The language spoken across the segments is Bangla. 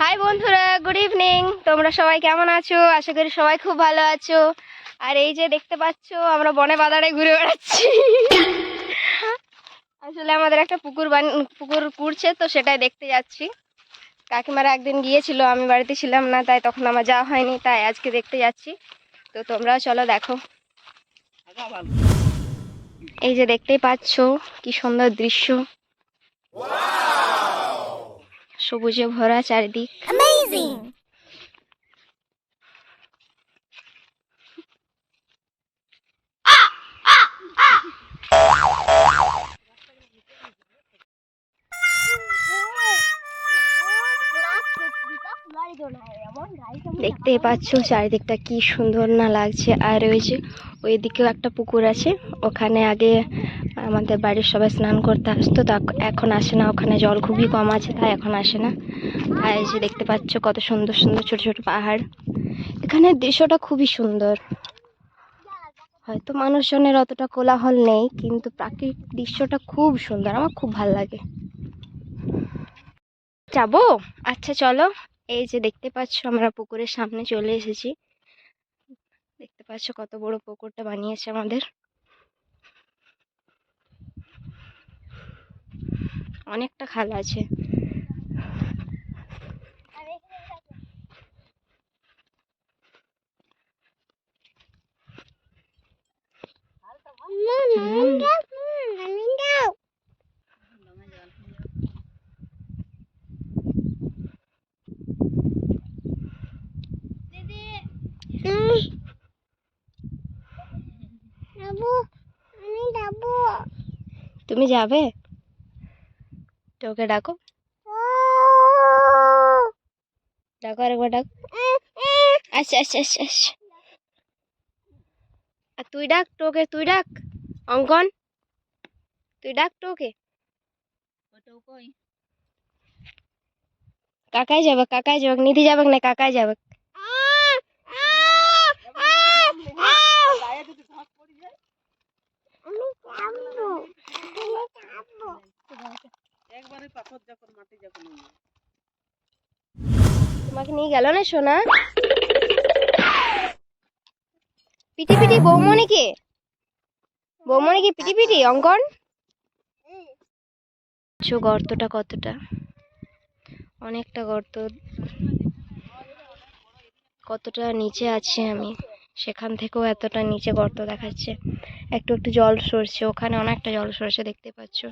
হাই বন্ধুরা গুড ইভিনিং তোমরা সবাই কেমন আছো? আশা করি সবাই খুব ভালো আছো। আর এই যে দেখতে পাচ্ছো, আমরা বনে বাদারে ঘুরে বেড়াচ্ছি। আসলে আমাদের একটা পুকুর বান, পুকুর কুড়ছে তো সেটাই দেখতে যাচ্ছি। কাকিমারা একদিন গিয়েছিল, আমি বাড়িতে ছিলাম না, তাই তখন আমার যাওয়া হয়নি, তাই আজকে দেখতে যাচ্ছি। তো তোমরাও চলো দেখো। এই যে দেখতেই পাচ্ছ, কি সুন্দর দৃশ্য। সবুজে ভরা চারিদিক। দেখতেই পাচ্ছ চারিদিকটা কি সুন্দর না লাগছে। আর ওই যে ওইদিকেও একটা পুকুর আছে। ওখানে আগে আমাদের বাড়ির সবাই স্নান করতে আসতো, তা এখন আসে না। ওখানে জল খুবই কম আছে, তাই এখন আসে না। আর যে দেখতে পাচ্ছ কত সুন্দর সুন্দর ছোট ছোট পাহাড়। এখানে দৃশ্যটা খুবই সুন্দর। হয়তো মানুষজনের অতটা কোলাহল নেই, কিন্তু প্রাকৃতিক দৃশ্যটা খুব সুন্দর। আমার খুব ভালো লাগে। যাব? আচ্ছা চলো। এই যে দেখতে পাচ্ছ, আমরা পুকুরের সামনে চলে এসেছি। দেখতে পাচ্ছ কত বড় পুকুরটা বানিয়েছে আমাদের। অনেকটা খাল আছে। তুমি যাবে তোকে ডাকো। ডাকো আরেকবার ডাক। আচ্ছা আচ্ছা আচ্ছা আচ্ছা আর তুই ডাক টোকে তুই ডাক। অঙ্কন তুই ডাক টোকে কাকাই যাবে কাকাই যাবে নিধি যাবে না কাকাই যাবে। তোমাকে নিয়ে গেল না, সোনা? পিটি পিটি, বৌমনি কে? বৌমনি কি? পিটি পিটি, অঙ্কন? গর্তটা কতটা? অনেকটা গর্ত। কতটা নিচে আছে আমি? সেখান থেকেও এতটা নিচে গর্ত দেখাচ্ছে। একটু একটু জল সরছে, ওখানে অনেকটা জল সরছে, দেখতে পাচ্ছ?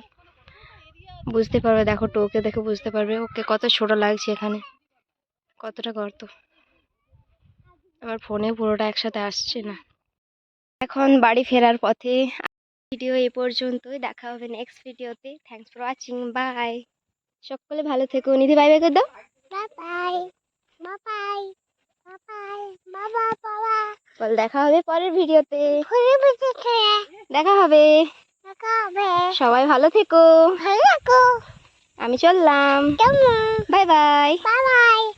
বুঝতে পারবে দেখো টোকে দেখে বুঝতে পারবে। ওকে কত ছোট লাগছে এখানে। কতটা গর্ত। আমার ফোনে পুরোটা একসাথে আসছে না। এখন বাড়ি ফেরার পথে। ভিডিও এ পর্যন্তই। দেখা হবে নেক্সট ভিডিওতে। থ্যাংকস ফর ওয়াচিং বাই সকলে ভালো থেকো। নিধি বাই বাই করে দাও। বল দেখা হবে পরের ভিডিওতে। দেখা হবে। সবাই ভালো থেকো। আমি চললাম। Bye bye. Bye bye.